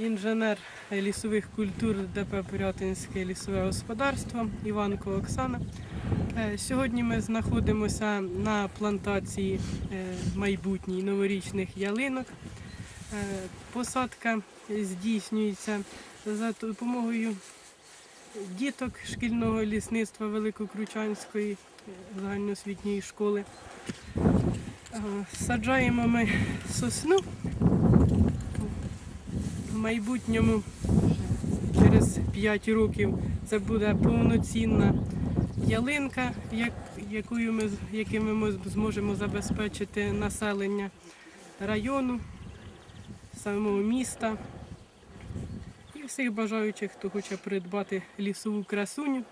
інженер лісових культур ДП Порятинське лісове господарство Іванко Оксана. Е, Сьогодні ми знаходимося на плантації е, майбутній новорічних ялинок. Е, Посадка здійснюється за допомогою діток шкільного лісництва Великокручанської загальноосвітньої школи. Саджаємо ми сосну. В майбутньому через 5 років це буде повноцінна ялинка, якою ми, якими ми зможемо забезпечити населення району, самого міста і всіх бажаючих, хто хоче придбати лісову красуню.